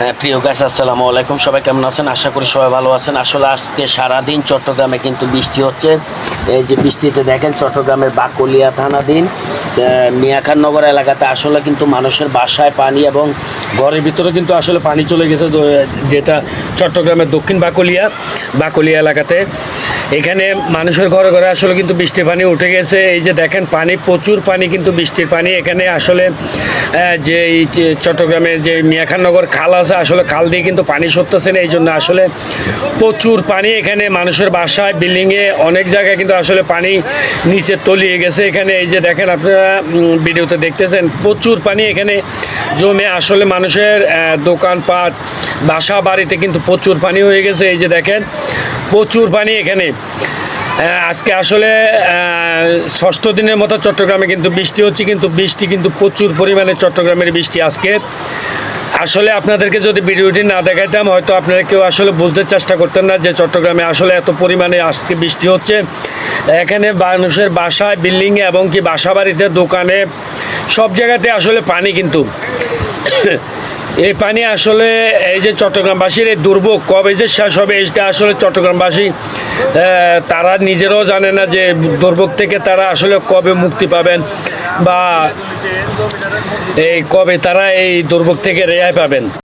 হ্যাঁ, প্রিয় গাছ আসসালামু আলাইকুম। সবাই কেমন আছেন? আশা করি সবাই ভালো আছেন। আসলে আজকে সারাদিন চট্টগ্রামে কিন্তু বৃষ্টি হচ্ছে। এই যে বৃষ্টিতে দেখেন চট্টগ্রামের বাকলিয়া থানাধীন মিয়াখাননগর এলাকাতে আসলে কিন্তু মানুষের বাসায় পানি এবং ঘরের ভিতরে কিন্তু আসলে পানি চলে গেছে। যেটা চট্টগ্রামের দক্ষিণ বাকলিয়া বাকলিয়া এলাকাতে। এখানে মানুষের ঘরে ঘরে আসলে কিন্তু বৃষ্টির পানি উঠে গেছে। এই যে দেখেন পানি, প্রচুর পানি কিন্তু বৃষ্টির পানি। এখানে আসলে যে চট্টগ্রামের যে মিয়াখাননগর খাল আছে, আসলে খাল দিয়ে কিন্তু পানি সরতেছে না। এই জন্য আসলে প্রচুর পানি এখানে মানুষের বাসায়, বিল্ডিংয়ে অনেক জায়গায় কিন্তু আসলে পানি নিচে তলিয়ে গেছে। এখানে এই যে দেখেন আপনারা ভিডিওতে দেখতেছেন, প্রচুর পানি এখানে জমে। আসলে মানুষের দোকানপাট বাসা বাড়িতে কিন্তু প্রচুর পানি হয়ে গেছে। এই যে দেখেন প্রচুর পানি এখানে। আজকে আসলে ষষ্ঠ দিনের মতো চট্টগ্রামে কিন্তু বৃষ্টি হচ্ছে, কিন্তু বৃষ্টি কিন্তু প্রচুর পরিমাণে চট্টগ্রামের বৃষ্টি আজকে। আসলে আপনাদেরকে যদি ভিডিওটি না দেখাইতাম, হয়তো আপনারা কেউ আসলে বুঝতে চেষ্টা করতেন না যে চট্টগ্রামে আসলে এত পরিমাণে আজকে বৃষ্টি হচ্ছে। এখানে মানুষের বাসায়, বিল্ডিংয়ে এবং কি বাসা বাড়িতে দোকানে, সব জায়গাতে আসলে পানি কিন্তু। এই পানি আসলে এই যে চট্টগ্রামবাসীর এই দুর্ভোগ, কবে যে শেষ হবে এইটা আসলে চট্টগ্রামবাসী তারা নিজেরাও জানে না যে দুর্ভোগ থেকে তারা আসলে কবে মুক্তি পাবেন বা এই কবে তারা এই দুর্ভোগ থেকে রেহাই পাবেন।